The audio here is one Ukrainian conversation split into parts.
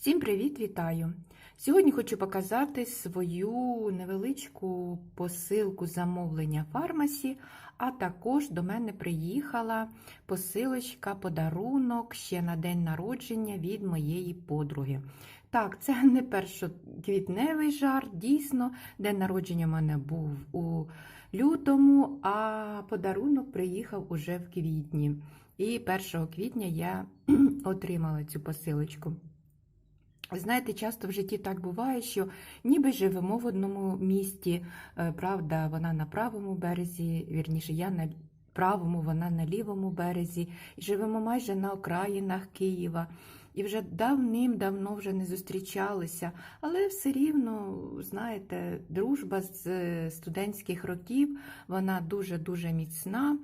Всім привіт, вітаю! Сьогодні хочу показати свою невеличку посилку замовлення фармасі, а також до мене приїхала посилочка, подарунок ще на день народження від моєї подруги. Так, це не першоквітневий жарт, дійсно, день народження в мене був у лютому, а подарунок приїхав уже в квітні. І 1 квітня я отримала цю посилочку. Знаєте, часто в житті так буває, що ніби живемо в одному місті, е, правда, вона на правому березі, вірніше, я на правому, вона на лівому березі, і живемо майже на окраїнах Києва. І вже давним-давно вже не зустрічалися, але все рівно, знаєте, дружба з е, студентських років, вона дуже-дуже міцна.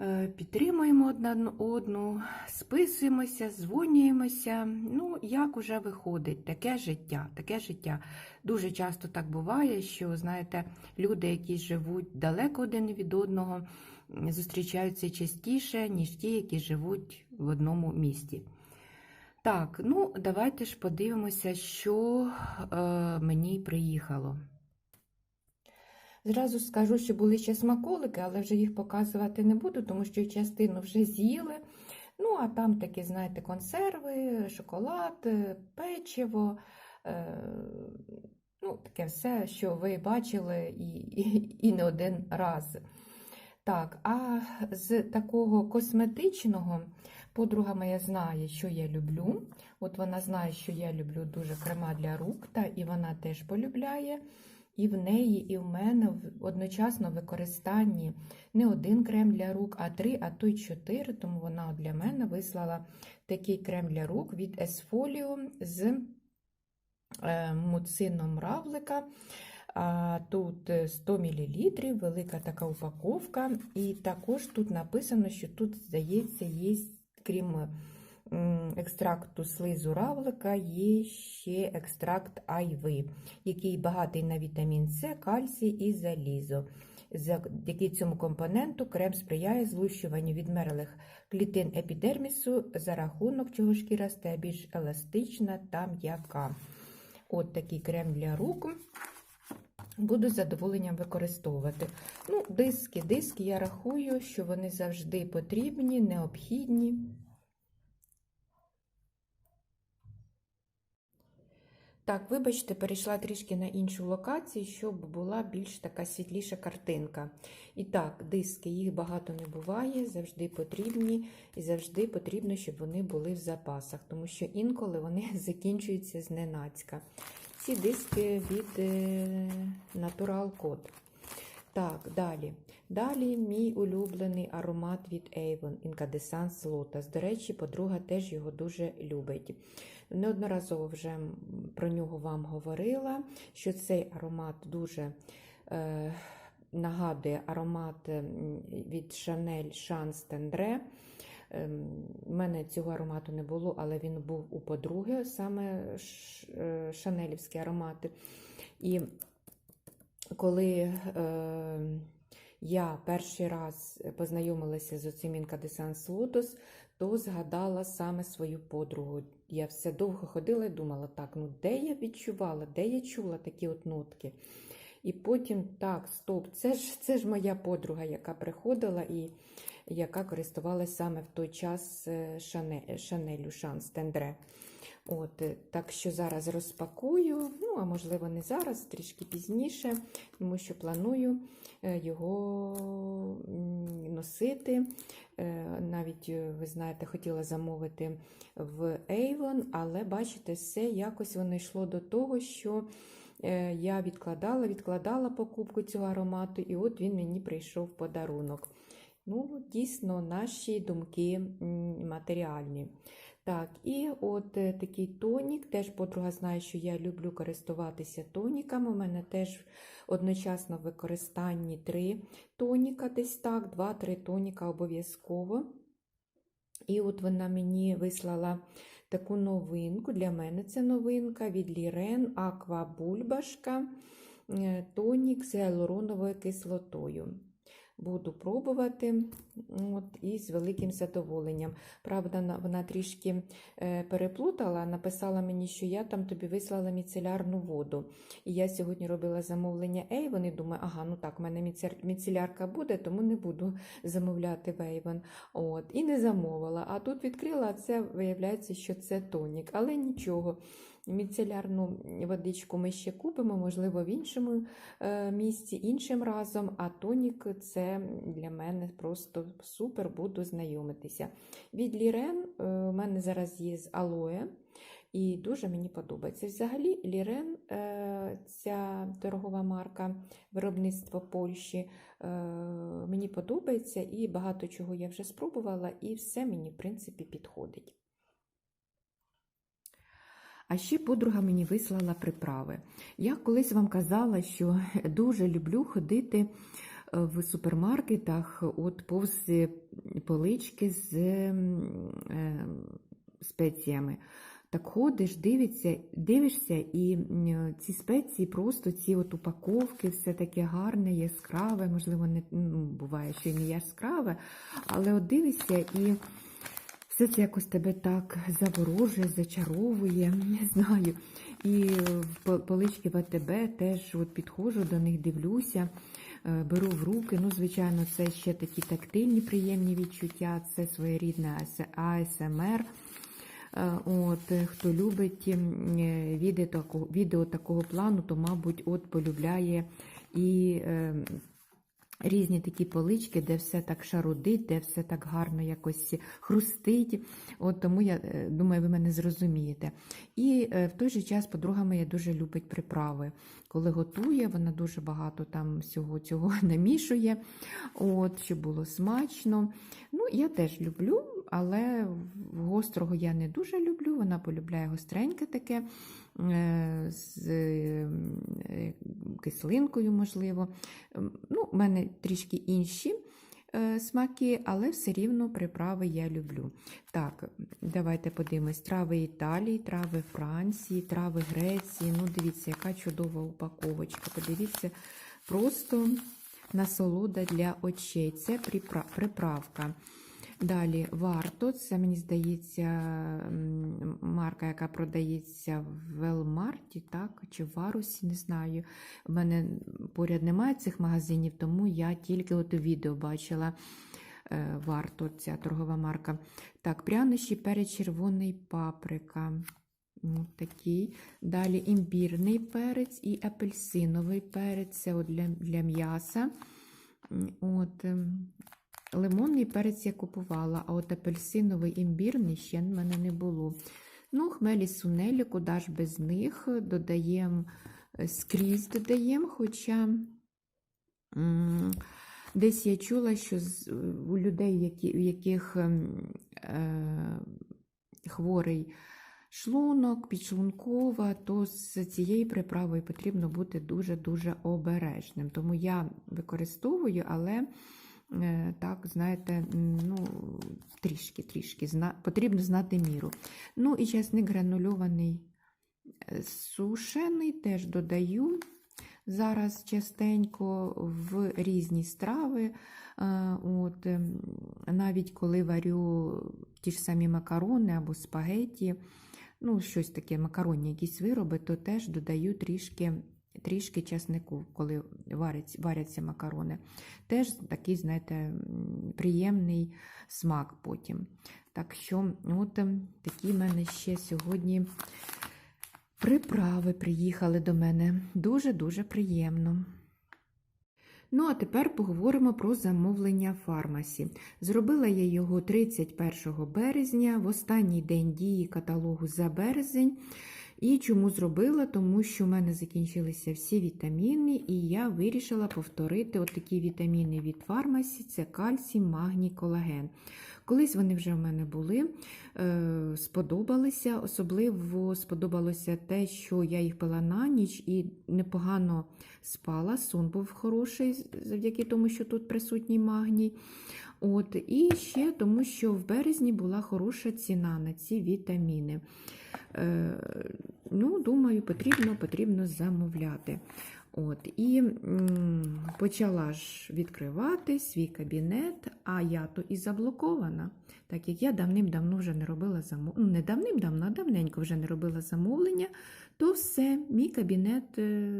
Е, Підтримуємо одна одну, списуємося, дзвонюємося. Ну, як уже виходить, таке життя, таке життя. Дуже часто так буває, що, знаєте, люди, які живуть далеко один від одного, зустрічаються частіше, ніж ті, які живуть в одному місті. Так, ну давайте ж подивимося, що е, мені приїхало. Зразу скажу, що були ще смаколики, але вже їх показувати не буду, тому що частину вже з'їли. Ну, а там такі, знаєте, консерви, шоколад, е, печиво, е, ну, таке все, що ви бачили і, і, і не один раз. Так, а з такого косметичного подруга моя знає, що я люблю. От вона знає, що я люблю дуже крема для рук, та і вона теж полюбляє. І в неї, і в мене в одночасно використанні не один крем для рук, а три, а то й чотири. Тому вона для мене вислала такий крем для рук від Esfolio з е, муцином равлика. Тут 100 мл, велика така упаковка. І також тут написано, що тут, здається, є, крім екстракту слизу равлика, є ще екстракт айви, який багатий на вітамін С, кальцій і залізо. Завдяки цьому компоненту крем сприяє злущуванню відмерлих клітин епідермісу, за рахунок чого шкіра стає більш еластична та м'яка. От такий крем для рук. Буду з задоволенням використовувати. Ну, Диски, диски, я рахую, що вони завжди потрібні, необхідні. Так, вибачте, перейшла трішки на іншу локацію, щоб була більш така світліша картинка. І так, диски, їх багато не буває, завжди потрібні, і завжди потрібно, щоб вони були в запасах, тому що інколи вони закінчуються зненацька. Ці диски від Natural Code. Так, далі. Далі мій улюблений аромат від Avon Incandescence Lotus. До речі, подруга теж його дуже любить. Неодноразово вже про нього вам говорила, що цей аромат дуже е, нагадує аромат від Chanel Chance Tendre. У мене цього аромату не було, але він був у подруги, саме шанелівські аромати. І коли е, я перший раз познайомилася з оцим Incandescence Lotus, то згадала саме свою подругу. Я все довго ходила і думала, так, ну де я відчувала, де я чула такі от нотки. І потім так, стоп, це ж це ж моя подруга, яка приходила і яка користувалася саме в той час Шанелю Шанс Тендре. От, е, Так що зараз розпакую, ну, а можливо, не зараз, трішки пізніше, тому що планую е, його носити. Е, навіть, ви знаєте, хотіла замовити в Avon, але бачите, все якось воно йшло до того, що я відкладала, відкладала покупку цього аромату, і от він мені прийшов в подарунок. Ну, Дійсно, наші думки матеріальні. Так, і от е, такий тонік. Теж подруга знає, що я люблю користуватися тоніками. У мене теж одночасно в використанні три тоніка, десь так, два-три тоніка обов'язково. І от вона мені вислала таку новинку. Для мене це новинка від Лірен Аква Бульбашка, е, тонік з гіалуроновою кислотою. Буду пробувати от, і з великим задоволенням. Правда, вона трішки е, переплутала, написала мені, що я там тобі вислала міцелярну воду. І я сьогодні робила замовлення Avon і думаю, ага, ну так, в мене міцелярка буде, тому не буду замовляти в Avon. От, і не замовила. А тут відкрила, а це виявляється, що це тонік. Але нічого. Міцелярну водичку ми ще купимо, можливо, в іншому е, місці, іншим разом. А тонік це для мене просто супер, буду знайомитися. Від Лірен е, у мене зараз є з алоє. І дуже мені подобається. Взагалі, Лірен, е, ця торгова марка виробництва Польщі, мені подобається і багато чого я вже спробувала, і все мені, в принципі, підходить. А ще подруга мені вислала приправи. Я колись вам казала, що дуже люблю ходити е, в супермаркетах от повз е, полички з е, спеціями. Так ходиш, дивишся, дивишся, і ці спеції, просто ці от упаковки, все таке гарне, яскраве, можливо, не ну, буває, що і не яскраве, але от дивишся і все це якось тебе так заворожує, зачаровує, не знаю. І полички в АТБ теж от підходжу до них, дивлюся, е, беру в руки. Ну, звичайно, це ще такі тактильні приємні відчуття, це своєрідне АСМР. Е, От, хто любить е, відео такого, відео такого плану, то, мабуть, от полюбляє і е, різні такі полички, де все так шарудить, де все так гарно якось хрустить. От тому я е, думаю, ви мене зрозумієте. І е, в той же час подруга моя дуже любить приправи. Коли готує, вона дуже багато там всього цього намішує, от, щоб було смачно. Ну, я теж люблю, але гострого я не дуже люблю. Вона полюбляє гостреньке таке з е, кислинкою, можливо. Ну, у мене трішки інші е, смаки, але все рівно приправи я люблю. Так, давайте подивимось: трави Італії, трави Франції, трави Греції. Ну, дивіться, яка чудова упаковочка. Подивіться, просто насолода для очей. Це припра- приправка. Далі варто, це мені здається марка, яка продається в Велмарті, так, чи в Варусі, не знаю. У мене поряд немає цих магазинів, тому я тільки от відео бачила е, варто, ця торгова марка. Так, прянощі, перець червоний паприка. От такий. Далі імбірний перець і апельсиновий перець це от для, для м'яса. От, ем, лимонний перець я купувала, а от апельсиновий імбірний ще в мене не було. Ну, хмелі сунелі, куди ж без них. Додаємо е, скрізь додаємо, хоча десь я чула, що у людей, які, у яких ем, е, хворий шлунок, підшлункова, то з цією приправою потрібно бути дуже-дуже обережним. Тому я використовую, але е, так, знаєте, ну, трішки-трішки зна... потрібно знати міру. Ну і часник гранульований е, сушений теж додаю. Зараз частенько в різні страви. Е, От, ем, навіть коли варю ті ж самі макарони або спагетті, ну, щось таке, макаронні якісь вироби, то теж додаю трішки, трішки часнику, коли варять, варяться макарони. Теж такий, знаєте, приємний смак потім. Так що, от ем, такі в мене ще сьогодні приправи приїхали до мене. Дуже-дуже приємно. Ну, а тепер поговоримо про замовлення фармасі. Зробила я його 31 березня, в останній день дії каталогу за березень. І чому зробила? Тому що в мене закінчилися всі вітаміни, і я вирішила повторити от такі вітаміни від фармасі: це кальцій, магній, колаген. Колись вони вже в мене були, е, сподобалися. Особливо сподобалося те, що я їх пила на ніч і непогано спала. Сон був хороший завдяки тому, що тут присутній магній. От, І ще тому, що в березні була хороша ціна на ці вітаміни. Е, ну, думаю, потрібно, потрібно замовляти. От, і м, почала ж відкривати свій кабінет, а я то і заблокована, так як я давним-давно вже не робила замовлення, не давним-давно, а давненько вже не робила замовлення, то все, мій кабінет е,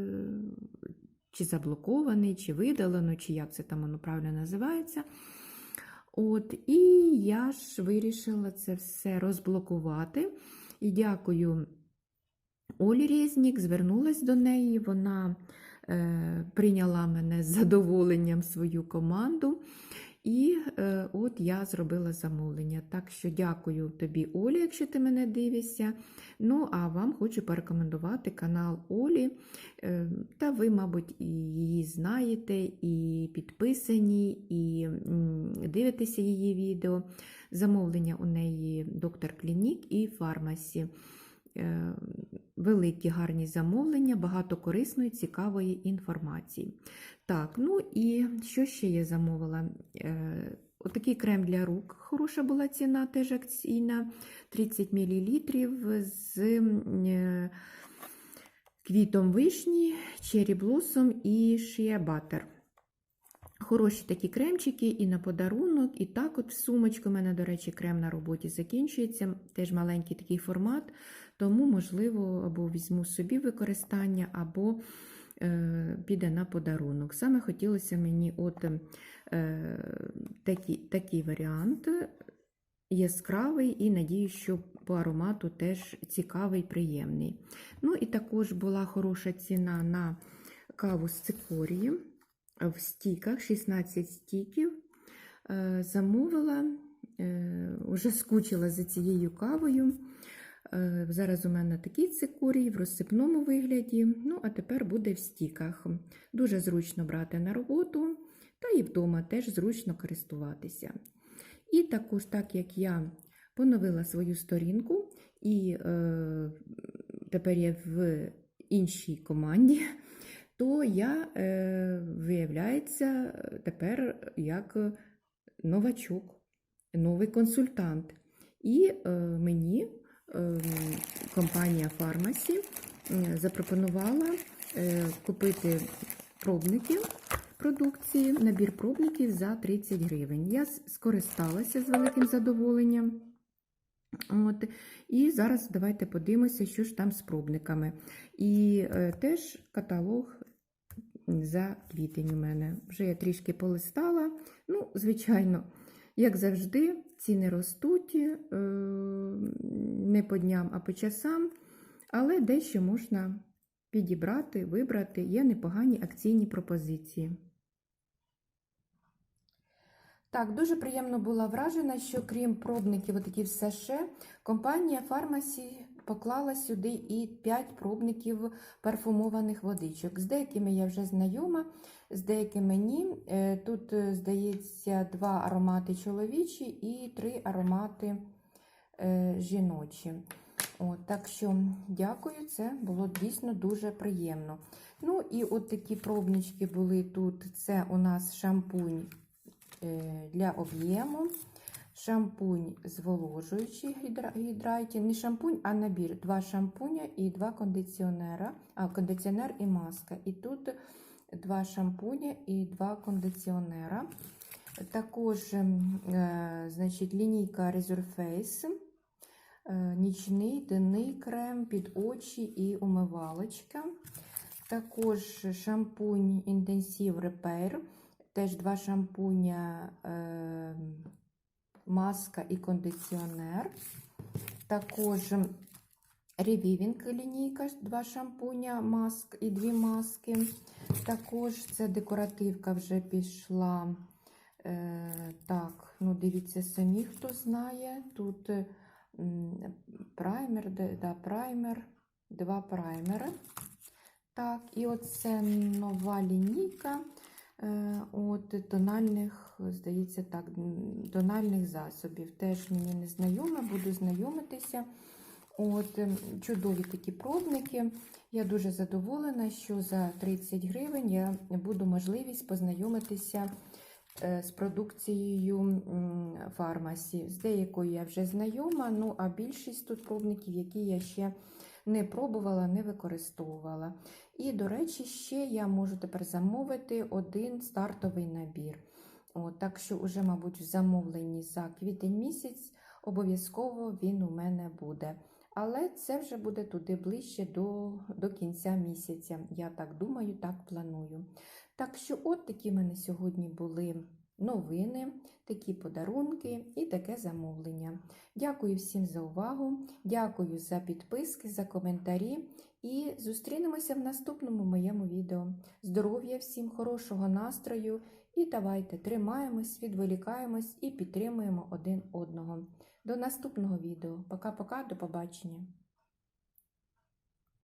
чи заблокований, чи видалено, чи як це там воно правильно називається. От, і я ж вирішила це все розблокувати. І дякую Олі Резнік, звернулась до неї. Вона е, прийняла мене з задоволенням свою команду. І е, от я зробила замовлення. Так що дякую тобі, Олі, якщо ти мене дивишся. Ну, а вам хочу порекомендувати канал Олі. Е, та ви, мабуть, її знаєте, і підписані, і дивитеся її відео. Замовлення у неї доктор Клінік і фармасі. Е, Великі гарні замовлення, багато корисної, цікавої інформації. Так, ну і що ще я замовила? Е, Отакий крем для рук. Хороша була ціна, теж акційна, 30 мл з е, квітом вишні, черрі блосом і шия батер. Хороші такі кремчики і на подарунок, і так от в сумочку. У мене, до речі, крем на роботі закінчується. Теж маленький такий формат, тому, можливо, або візьму собі використання, або е, піде на подарунок. Саме хотілося мені от е, такий, такий варіант яскравий, і надію, що по аромату теж цікавий, приємний. Ну і також була хороша ціна на каву з цикорії в стіках, 16 стіків. Е, Замовила, е, вже скучила за цією кавою. Е, Зараз у мене такий цикорій в розсипному вигляді, ну, а тепер буде в стіках. Дуже зручно брати на роботу, та і вдома теж зручно користуватися. І також, так як я поновила свою сторінку, і е, тепер я в іншій команді, то я, е, виявляється, тепер як новачок, новий консультант. І е, мені е, компанія Фармасі запропонувала купити пробники продукції, набір пробників за 30 гривень. Я скористалася з великим задоволенням. От, і зараз давайте подивимося, що ж там з пробниками. І е, теж каталог за квітень у мене. Вже я трішки полистала. Ну, звичайно, як завжди, ціни ростуть е, не по дням, а по часам, але дещо можна підібрати, вибрати. Є непогані акційні пропозиції. Так, дуже приємно була вражена, що крім пробників, отакі в саше, компанія Фармасі поклала сюди і 5 пробників парфумованих водичок. З деякими я вже знайома, з деякими ні. Е, Тут, е, здається, два аромати чоловічі і три аромати е, жіночі. От, так що дякую, це було дійсно дуже приємно. Ну і от такі пробнички були тут. Це у нас шампунь для об'єму, шампунь зволожуючий гідра- гідраті. Не шампунь, а набір. Два шампуня і два кондиціонера, а кондиціонер і маска. І тут два шампуня і два кондиціонера. Також ем, е, значить, лінійка Resurface. Е, Нічний денний крем під очі і умивалочка. Також шампунь Intensive Repair. Теж два шампуня, е, маска і кондиціонер. Також Reviving лінійка, два шампуня, маск і дві маски. Також це декоративка вже пішла. Е, так, ну дивіться самі, хто знає. Тут праймер, да, праймер, два праймери. Так, і оце нова лінійка от тональних, здається, так, тональних засобів. Теж мені не знайома, буду знайомитися. От, ем, чудові такі пробники. Я дуже задоволена, що за 30 гривень я буду можливість познайомитися е, з продукцією фармасі. З деякою я вже знайома, ну а більшість тут пробників, які я ще не пробувала, не використовувала. І, до речі, ще я можу тепер замовити один стартовий набір. От, так що, уже, мабуть, в замовленні за квітень місяць обов'язково він у мене буде. Але це вже буде туди ближче до, до кінця місяця. Я так думаю, так планую. Так що, от такі в мене сьогодні були новини, такі подарунки і таке замовлення. Дякую всім за увагу, дякую за підписки, за коментарі. І зустрінемося в наступному моєму відео. Здоров'я всім, хорошого настрою і давайте тримаємось, відволікаємось і підтримуємо один одного. До наступного відео. Пока-пока, до побачення.